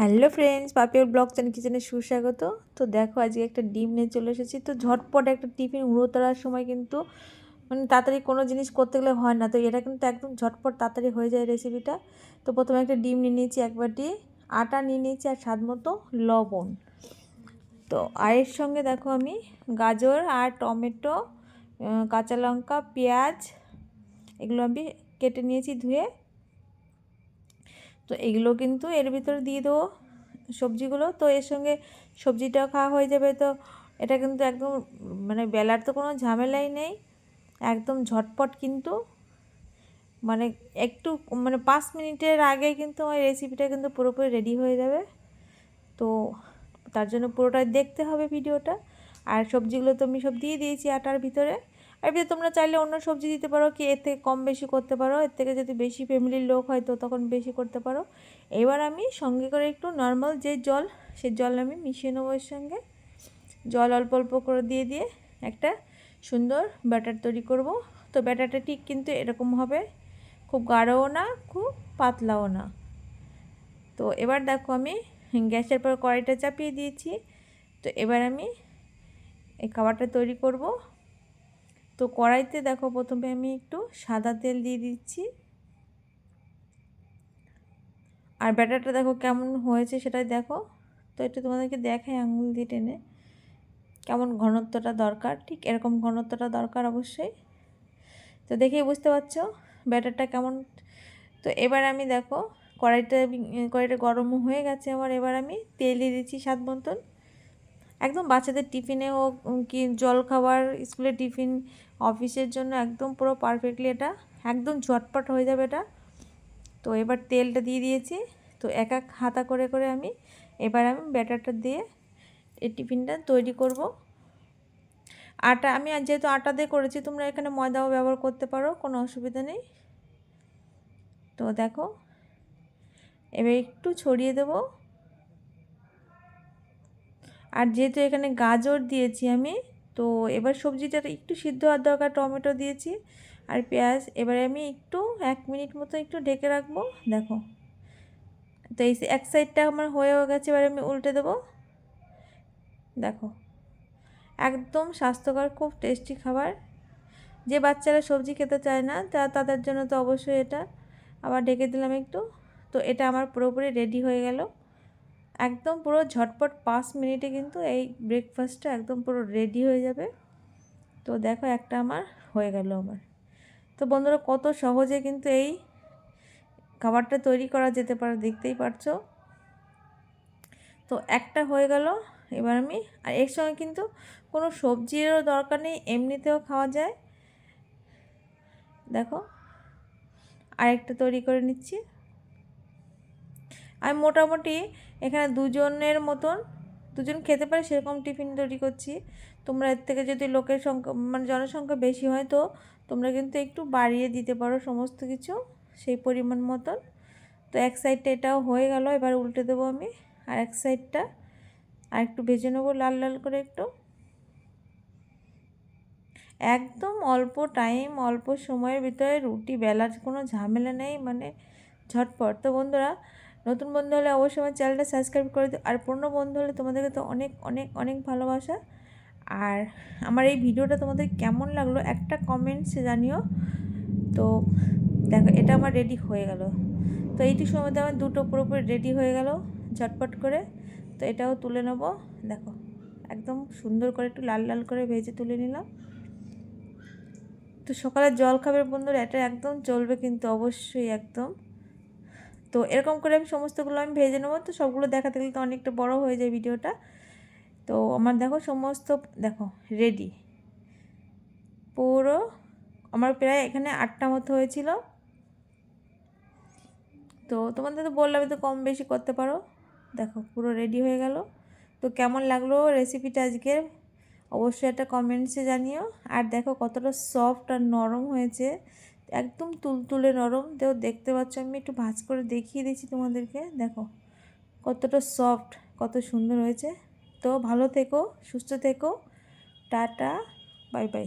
Hello friends পাপিওর blog channel কিচেনে সুস্বাগত। তো দেখো, আজকে একটা ডিম নিয়ে চলে এসেছি। তো ঝটপট একটা টিফিন উড়ো তোলার সময় কিন্তু মানে তাড়াতাড়ি কোনো জিনিস করতে গেলে হয় না। তো এটা কিন্তু একদম ঝটপট তাড়াতাড়ি হয়ে যায় রেসিপিটা তো প্রথমে একটা ডিম নিয়ে নিয়েছি এক বাটি, আটা নিয়ে নিয়েছি আর স্বাদ মতো লবণ। তো আর এর সঙ্গে দেখো আমি গাজর আর টমেটো কাঁচা লঙ্কা, পেঁয়াজ, এগুলো আমি কেটে নিয়েছি ধুয়ে। তো এগুলো কিন্তু এর ভিতরে দিয়ে দেবো সবজিগুলো। তো এর সঙ্গে সবজিটাও খাওয়া হয়ে যাবে। তো এটা কিন্তু একদম মানে বেলার তো কোনো ঝামেলাই নেই। একদম ঝটপট কিন্তু মানে একটু মানে পাঁচ মিনিটের আগে কিন্তু আমার রেসিপিটা কিন্তু পুরোপুরি রেডি হয়ে যাবে। তো তার জন্য পুরোটাই দেখতে হবে ভিডিওটা। আর সবজিগুলো তো আমি সব দিয়ে দিয়েছি আটার ভিতরে। আর এবার তোমরা চাইলে অন্য সবজি দিতে পারো কি এর থেকে কম বেশি করতে পারো। এর থেকে যদি বেশি ফ্যামিলির লোক হয় তো তখন বেশি করতে পারো। এবার আমি সঙ্গে করে একটু নর্মাল যে জল সে জল আমি মিশিয়ে নেব এর সঙ্গে। জল অল্প অল্প করে দিয়ে দিয়ে একটা সুন্দর ব্যাটার তৈরি করব। তো ব্যাটারটা ঠিক কিন্তু এরকম হবে, খুব গাঢ়ও না, খুব পাতলাও না। তো এবার দেখো আমি গ্যাসের পর কড়াইটা চাপিয়ে দিয়েছি। তো এবার আমি এই খাবারটা তৈরি করব। তো কড়াইতে দেখো প্রথমে আমি একটু সাদা তেল দিয়ে দিচ্ছি। আর ব্যাটারটা দেখো কেমন হয়েছে সেটাই দেখো। তো একটু তোমাদেরকে দেখাই আঙুল দিয়ে টেনে কেমন ঘনত্বটা দরকার। ঠিক এরকম ঘনত্বটা দরকার অবশ্যই। তো দেখেই বুঝতে পারছ ব্যাটারটা কেমন। তো এবার আমি দেখো কড়াইটা কড়াইটা গরম হয়ে গেছে। আমার এবার আমি তেল দিয়ে দিচ্ছি স্বাদ মতন। একদম বাচ্চাদের টিফিনে হোক কি জল খাবার স্কুলের টিফিন অফিসের জন্য একদম পুরো পারফেক্টলি এটা, একদম ঝটপট হয়ে যাবে এটা। তো এবার তেলটা দিয়ে দিয়েছি, তো এক এক হাতা করে করে আমি, এবার আমি ব্যাটারটা দিয়ে এই টিফিনটা তৈরি করব। আটা, আমি যেহেতু আটা দিয়ে করেছি, তোমরা এখানে ময়দাও ব্যবহার করতে পারো, কোনো অসুবিধা নেই। তো দেখো, এবার একটু ছড়িয়ে দেবো। আর যেহেতু এখানে গাজর দিয়েছি আমি, তো এবার সবজিটা একটু সিদ্ধ হওয়ার দরকার, টমেটো দিয়েছি আর পেঁয়াজ। এবারে আমি একটু, এক মিনিট মতো একটু ঢেকে রাখব। দেখো, তো এই এক সাইডটা আমার হয়েও গেছে, এবার আমি উল্টে দেবো। দেখো, একদম স্বাস্থ্যকর, খুব টেস্টি খাবার। যে বাচ্চারা সবজি খেতে চায় না, তা তাদের জন্য তো অবশ্যই এটা। আবার ঢেকে দিলাম একটু, তো এটা আমার পুরোপুরি রেডি হয়ে গেল। একদম পুরো ঝটপট পাঁচ মিনিটে কিন্তু এই ব্রেকফাস্টটা একদম পুরো রেডি হয়ে যাবে। তো দেখো একটা আমার হয়ে গেল আমার। তো বন্ধুরা কত সহজে কিন্তু এই খাবারটা তৈরি করা যেতে পারে দেখতেই পারছ। তো একটা হয়ে গেল, এবার আমি, আর এর সঙ্গে কিন্তু কোনো সবজিরও দরকার নেই, এমনিতেও খাওয়া যায়। দেখো, আরেকটা তৈরি করে নিচ্ছি। আমি মোটামুটি এখানে দুজনের মতন, দুজন খেতে পারে, সেরকম টিফিন তৈরি করছি। তোমরা এর থেকে যদি লোকের সংখ্যা মানে জনসংখ্যা বেশি হয় তো তোমরা কিন্তু একটু বাড়িয়ে দিতে পারো সমস্ত কিছু সেই পরিমাণ মতন। তো এক সাইডটা এটাও হয়ে গেল, এবার উল্টে দেবো আমি আর এক সাইডটা। আর একটু ভেজে নেব লাল লাল করে একটু। একদম অল্প টাইম, অল্প সময়ের ভিতরে রুটি বেলার কোনো ঝামেলা নেই মানে ঝটপট। তো বন্ধুরা নতুন বন্ধু হলে অবশ্যই আমার চ্যানেলটা সাবস্ক্রাইব করে দিও। আর পুরনো বন্ধু হলে তোমাদেরকে তো অনেক অনেক অনেক ভালোবাসা। আর আমার এই ভিডিওটা তোমাদের কেমন লাগল একটা কমেন্টসে জানিও। তো দেখো, এটা আমার রেডি হয়ে গেল। তো এইটি সময় আমার দুটো পুরোপুরি রেডি হয়ে গেল, ঝটপট করে। তো এটাও তুলে নেব। দেখো, একদম সুন্দর করে একটু লাল লাল করে ভেজে তুলে নিলাম। তো সকালে জল খাবার বন্ধুরা, এটা একদম চলবে কিন্তু অবশ্যই একদম। তো এরকম করে আমি সমস্তগুলো আমি ভেজে নেব। তো সবগুলো দেখাতে গেলে তো অনেকটা বড় হয়ে যায় ভিডিওটা। তো আমার দেখো সমস্ত, দেখো রেডি পুরো আমার প্রায় এখানে আটটা মতো হয়েছিল। তো তোমাদের তো বললাম তো কম বেশি করতে পারো। দেখো, পুরো রেডি হয়ে গেল। তো কেমন লাগল রেসিপিটা আজকে? অবশ্যই একটা কমেন্টসে জানিও। আর দেখো কতটা সফট আর নরম হয়েছে। একদম তুলতুলে নরম। দেখো, দেখতে পাচ্ছ, আমি একটু ভাজ করে দেখিয়ে দিচ্ছি তোমাদেরকে। দেখো, কতটা সফট কত সুন্দর হয়েছে। তো ভালো থেকো, সুস্থ থেকো। Tata bye bye